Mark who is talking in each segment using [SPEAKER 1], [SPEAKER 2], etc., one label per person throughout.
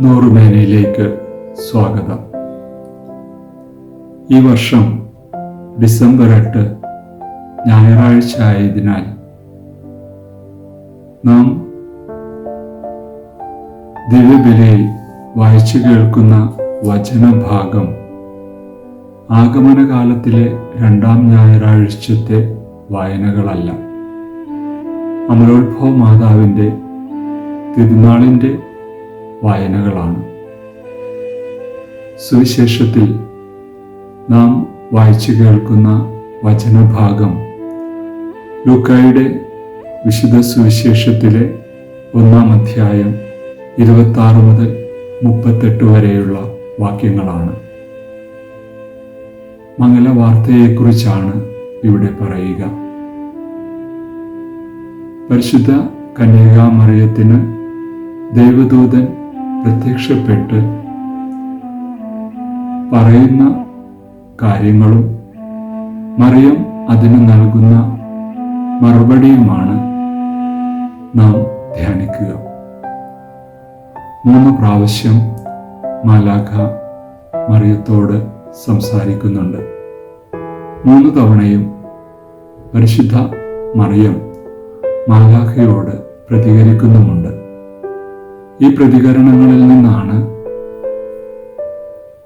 [SPEAKER 1] നൂറുമേനയിലേക്ക് സ്വാഗതം. ഈ വർഷം ഡിസംബർ എട്ട് ഞായറാഴ്ച ആയതിനാൽ നാം ദിവ്യബലയിൽ വായിച്ചു കേൾക്കുന്ന വചനഭാഗം ആഗമനകാലത്തിലെ രണ്ടാം ഞായറാഴ്ചത്തെ വായനകളല്ല. അമലോത്ഭവ മാതാവിന്റെ തിരുനാളിന്റെ വായനകളാണ്. സുവിശേഷത്തിൽ നാം വായിച്ചു കേൾക്കുന്ന വചനഭാഗം ലൂക്കായുടെ വിശുദ്ധ സുവിശേഷത്തിലെ ഒന്നാം അധ്യായം ഇരുപത്തി ആറ് മുതൽ മുപ്പത്തെട്ട് വരെയുള്ള വാക്യങ്ങളാണ്. മംഗലവാർത്തയെക്കുറിച്ചാണ് ഇവിടെ പറയുക. പരിശുദ്ധ കന്യകാമറിയത്തിന് ദൈവദൂതൻ പ്രത്യക്ഷപ്പെട്ട് പറയുന്ന കാര്യങ്ങളും മറിയം അതിന് നൽകുന്ന മറുപടിയുമാണ് നാം ധ്യാനിക്കുക. മൂന്ന് പ്രാവശ്യം മാലാഖ മറിയത്തോട് സംസാരിക്കുന്നുണ്ട്. മൂന്ന് തവണയും പരിശുദ്ധ മറിയം മാലാഖയോട് പ്രതികരിക്കുന്നുമുണ്ട്. ഈ പ്രതികരണങ്ങളിൽ നിന്നാണ്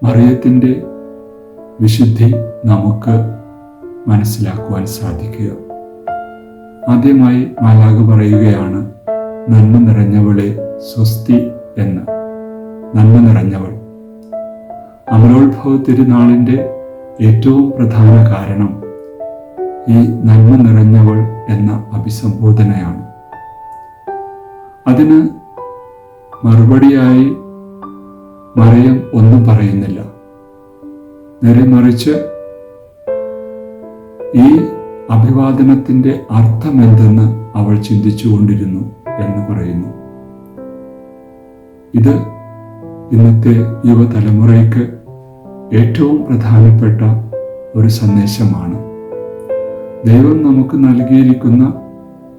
[SPEAKER 1] മറിയത്തിന്റെ വിശുദ്ധി നമുക്ക് മനസ്സിലാക്കുവാൻ സാധിക്കുക. ആദ്യമായി മാലാഖ പറയുകയാണ് നന്മ നിറഞ്ഞവളെ സ്വസ്തി എന്ന്. നന്മ നിറഞ്ഞവൾ. അമലോത്ഭവ തിരുനാളിന്റെ ഏറ്റവും പ്രധാന കാരണം ഈ നന്മ നിറഞ്ഞവൾ എന്ന അഭിസംബോധനയാണ്. അതിന് മറുപടിയായി മറിയം ഒന്നും പറയുന്നില്ല. നേരെ മറിച്ച് ഈ അഭിവാദനത്തിന്റെ അർത്ഥം എന്തെന്ന് അവൾ ചിന്തിച്ചുകൊണ്ടിരുന്നു എന്ന് പറയുന്നു. ഇത് ഇന്നത്തെ യുവതലമുറയ്ക്ക് ഏറ്റവും പ്രധാനപ്പെട്ട ഒരു സന്ദേശമാണ്. ദൈവം നമുക്ക് നൽകിയിരിക്കുന്ന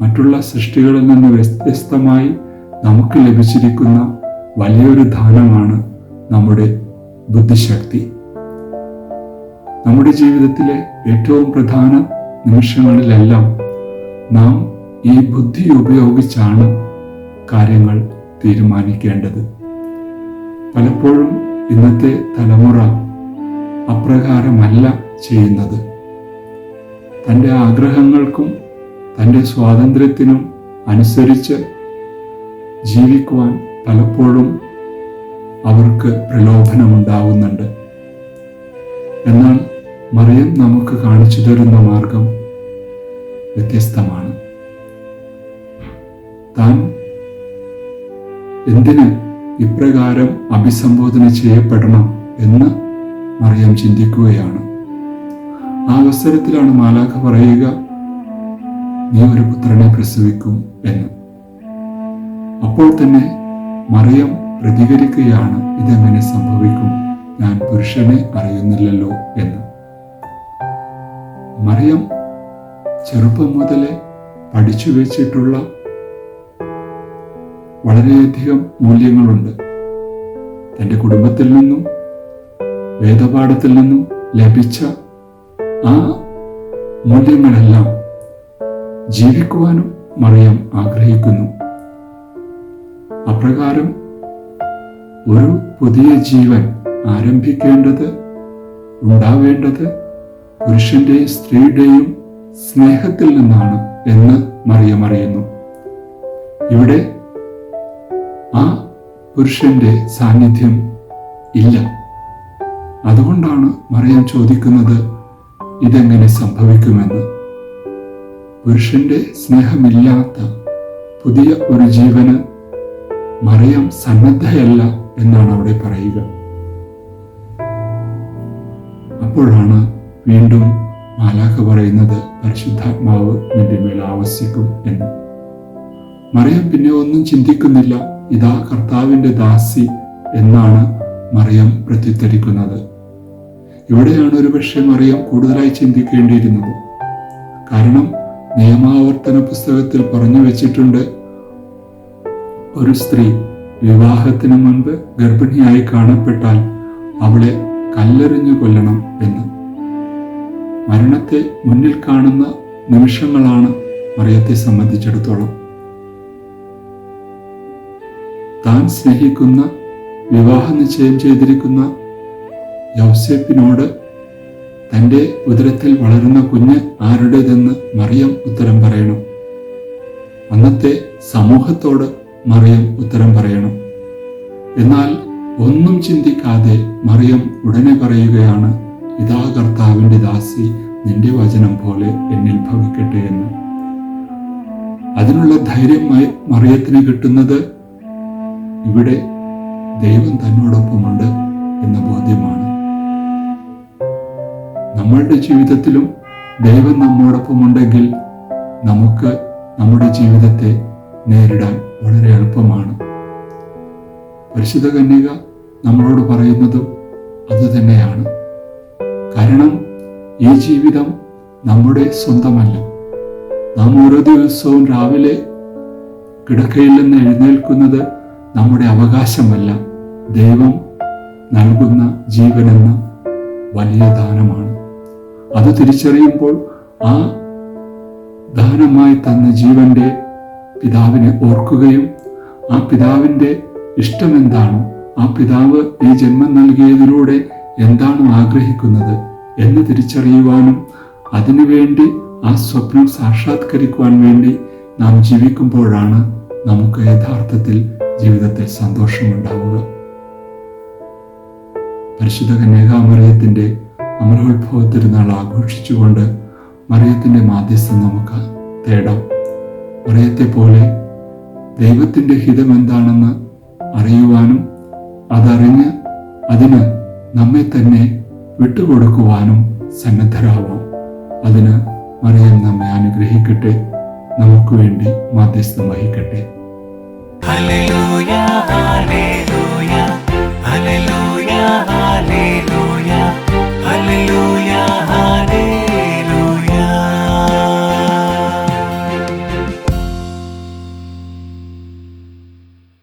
[SPEAKER 1] മറ്റുള്ള സൃഷ്ടികളിൽ നിന്ന് വ്യത്യസ്തമായി നമുക്ക് ലഭിച്ചിരിക്കുന്ന വലിയൊരു ദാനമാണ് നമ്മുടെ ബുദ്ധിശക്തി. നമ്മുടെ ജീവിതത്തിലെ ഏറ്റവും പ്രധാന നിമിഷങ്ങളിലെല്ലാം നാം ഈ ബുദ്ധി ഉപയോഗിച്ചാണ് കാര്യങ്ങൾ തീരുമാനിക്കേണ്ടത്. പലപ്പോഴും ഇന്നത്തെ തലമുറ അപ്രകാരമല്ല ചെയ്യുന്നത്. തന്റെ ആഗ്രഹങ്ങൾക്കും തന്റെ സ്വാതന്ത്ര്യത്തിനും അനുസരിച്ച് ജീവിക്കുവാൻ പലപ്പോഴും അവർക്ക് പ്രലോഭനമുണ്ടാവുന്നുണ്ട്. എന്നാൽ മറിയം നമുക്ക് കാണിച്ചു തരുന്ന മാർഗം വ്യത്യസ്തമാണ്. താൻ എന്തിന് ഇപ്രകാരം അഭിസംബോധന ചെയ്യപ്പെടണം എന്ന് മറിയം ചിന്തിക്കുകയാണ്. ആ അവസരത്തിലാണ് മാലാഖ പറയുക നീ ഒരു പുത്രനെ പ്രസവിക്കും എന്ന്. അപ്പോൾ തന്നെ മറിയം പ്രതികരിക്കുകയാണ് ഇതെങ്ങനെ സംഭവിക്കും? ഞാൻ പുരുഷനെ അറിയുന്നില്ലല്ലോ എന്ന്. മറിയം ചെറുപ്പം മുതലേ പഠിച്ചു വെച്ചിട്ടുള്ള വളരെയധികം മൂല്യങ്ങളുണ്ട്. തന്റെ കുടുംബത്തിൽ നിന്നും വേദപാഠത്തിൽ നിന്നും ലഭിച്ച ആ മൂല്യങ്ങളെല്ലാം ജീവിക്കുവാനും മറിയം ആഗ്രഹിക്കുന്നു. അപ്രകാരം ഒരു പുതിയ ജീവൻ ആരംഭിക്കേണ്ടത് ഉണ്ടാവേണ്ടത് പുരുഷന്റെയും സ്ത്രീയുടെയും സ്നേഹത്തിൽ നിന്നാണ് എന്ന് മറിയമറിയുന്നു ഇവിടെ ആ പുരുഷന്റെ സാന്നിധ്യം ഇല്ല. അതുകൊണ്ടാണ് മറിയം ചോദിക്കുന്നത് ഇതെങ്ങനെ സംഭവിക്കുമെന്ന്. പുരുഷന്റെ സ്നേഹമില്ലാത്ത പുതിയ ഒരു ജീവന് മറിയം സന്നദ്ധയല്ല എന്നാണ് അവിടെ പറയുക. അപ്പോഴാണ് വീണ്ടും മാലാഖ പറയുന്നത് പരിശുദ്ധാത്മാവ് നിന്റെ മേൽ ആവസിക്കും എന്ന്. മറിയം പിന്നെ ഒന്നും ചിന്തിക്കുന്നില്ല. ഇതാ കർത്താവിന്റെ ദാസി എന്നാണ് മറിയം പ്രത്യുത്തരിക്കുന്നത്. ഇവിടെയാണ് ഒരുപക്ഷെ മറിയം കൂടുതലായി ചിന്തിക്കേണ്ടിയിരുന്നത്. കാരണം നിയമാവർത്തന പുസ്തകത്തിൽ പറഞ്ഞു വെച്ചിട്ടുണ്ട് ഒരു സ്ത്രീ വിവാഹത്തിന് മുൻപ് ഗർഭിണിയായി കാണപ്പെട്ടാൽ അവളെ കല്ലെറിഞ്ഞു കൊല്ലണം എന്ന്. മരണത്തെ മുന്നിൽ കാണുന്ന നിമിഷങ്ങളാണ് മറിയത്തെ സംബന്ധിച്ചിടത്തോളം. താൻ സ്നേഹിക്കുന്ന വിവാഹ നിശ്ചയം ചെയ്തിരിക്കുന്ന യൗസേപ്പിനോട് തന്റെ ഉദരത്തിൽ വളരുന്ന കുഞ്ഞ് ആരുടേതെന്ന് മറിയം ഉത്തരം പറയണം. അന്നത്തെ സമൂഹത്തോട് മറിയം ഉത്തരം പറയണം. എന്നാൽ ഒന്നും ചിന്തിക്കാതെ മറിയം ഉടനെ പറയുകയാണ് ഇതാ കർത്താവിന്റെ ദാസി നിന്റെ വചനം പോലെ എന്നിൽ ഭവിക്കട്ടെ എന്ന്. അതിനുള്ള ധൈര്യം മറിയത്തിന് കിട്ടുന്നത് ഇവിടെ ദൈവം തന്നോടൊപ്പമുണ്ട് എന്ന ബോധ്യമാണ്. നമ്മളുടെ ജീവിതത്തിലും ദൈവം നമ്മോടൊപ്പമുണ്ടെങ്കിൽ നമുക്ക് നമ്മുടെ ജീവിതത്തെ നേരിടാൻ വളരെ എളുപ്പമാണ്. പരിശുദ്ധ കന്യക നമ്മളോട് പറയുന്നതും അതുതന്നെയാണ് കാരണം ഈ ജീവിതം നമ്മുടെ സ്വന്തമല്ല. നാം ഓരോ ദിവസവും രാവിലെ കിടക്കയിൽ നിന്ന് എഴുന്നേൽക്കുന്നത് നമ്മുടെ അവകാശമല്ല. ദൈവം നൽകുന്ന ജീവനെന്ന വലിയ ദാനമാണ്. അത് തിരിച്ചറിയുമ്പോൾ ആ ദാനമായി തന്ന ജീവന്റെ പിതാവിനെ ഓർക്കുകയും ആ പിതാവിന്റെ ഇഷ്ടമെന്താണോ? ആ പിതാവ് ഈ ജന്മം നൽകിയതിലൂടെ എന്താണ് ആഗ്രഹിക്കുന്നത് എന്ന് തിരിച്ചറിയുവാനും അതിനുവേണ്ടി ആ സ്വപ്നം സാക്ഷാത്കരിക്കുവാൻ വേണ്ടി നാം ജീവിക്കുമ്പോഴാണ് നമുക്ക് യഥാർത്ഥത്തിൽ ജീവിതത്തിൽ സന്തോഷമുണ്ടാവുക. പരിശുദ്ധ കന്യകാമറിയത്തിന്റെ അമരോത്ഭവ തിരുനാൾ ആഘോഷിച്ചുകൊണ്ട് മറിയത്തിന്റെ മാധ്യസ്ഥം നമുക്ക് തേടാം. മറിയത്തെ പോലെ ദൈവത്തിന്റെ ഹിതം എന്താണെന്ന് അറിയുവാനും അതറിഞ്ഞ് അതിന് നമ്മെ തന്നെ വിട്ടുകൊടുക്കുവാനും സന്നദ്ധരാവാം. അതിന് മറിയം നമ്മെ അനുഗ്രഹിക്കട്ടെ. നമുക്ക് വേണ്ടി മാധ്യസ്ഥം വഹിക്കട്ടെ.
[SPEAKER 2] Hallelujah, Hallelujah,